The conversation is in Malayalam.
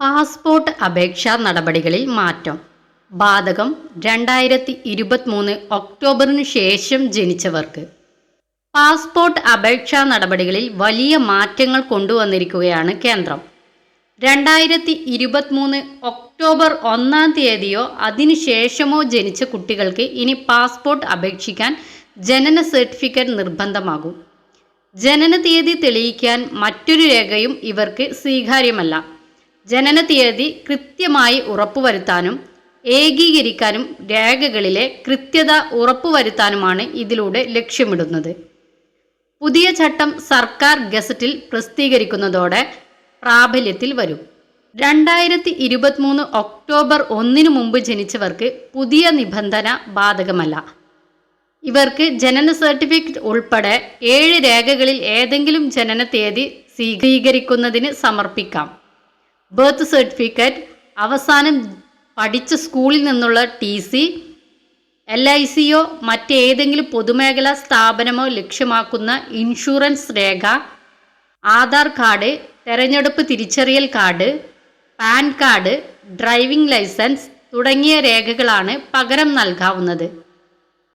പാസ്പോർട്ട് അപേക്ഷാ നടപടികളിൽ മാറ്റം. ബാധകം രണ്ടായിരത്തി ഇരുപത്തിമൂന്ന് ഒക്ടോബറിനു ശേഷം ജനിച്ചവർക്ക്. പാസ്പോർട്ട് അപേക്ഷാ നടപടികളിൽ വലിയ മാറ്റങ്ങൾ കൊണ്ടുവന്നിരിക്കുകയാണ് കേന്ദ്രം. രണ്ടായിരത്തി ഇരുപത്തിമൂന്ന് ഒക്ടോബർ ഒന്നാം തീയതിയോ അതിനുശേഷമോ ജനിച്ച കുട്ടികൾക്ക് ഇനി പാസ്പോർട്ട് അപേക്ഷിക്കാൻ ജനന സർട്ടിഫിക്കറ്റ് നിർബന്ധമാകും. ജനന തീയതി തെളിയിക്കാൻ മറ്റൊരു രേഖയും ഇവർക്ക് സ്വീകാര്യമല്ല. ജനന തീയതി കൃത്യമായി ഉറപ്പുവരുത്താനും ഏകീകരിക്കാനും രേഖകളിലെ കൃത്യത ഉറപ്പുവരുത്താനുമാണ് ഇതിലൂടെ ലക്ഷ്യമിടുന്നത്. പുതിയ ചട്ടം സർക്കാർ ഗസറ്റിൽ പ്രസിദ്ധീകരിക്കുന്നതോടെ പ്രാബല്യത്തിൽ വരും. രണ്ടായിരത്തി ഇരുപത്തിമൂന്ന് ഒക്ടോബർ ഒന്നിനു മുമ്പ് ജനിച്ചവർക്ക് പുതിയ നിബന്ധന ബാധകമല്ല. ഇവർക്ക് ജനന സർട്ടിഫിക്കറ്റ് ഉൾപ്പെടെ ഏഴ് രേഖകളിൽ ഏതെങ്കിലും ജനന തീയതി സ്വീകരിക്കുന്നതിന് സമർപ്പിക്കാം. ബർത്ത് സർട്ടിഫിക്കറ്റ് അവസാനം പഠിച്ച സ്കൂളിൽ നിന്നുള്ള ടി സി എൽ ഐ സിയോ മറ്റേതെങ്കിലും പൊതുമേഖലാ സ്ഥാപനമോ ലക്ഷ്യമാക്കുന്ന ഇൻഷുറൻസ് രേഖ ആധാർ കാർഡ് തെരഞ്ഞെടുപ്പ് തിരിച്ചറിയൽ card PAN card driving licence തുടങ്ങിയ രേഖകളാണ് പകരം നൽകാവുന്നത്.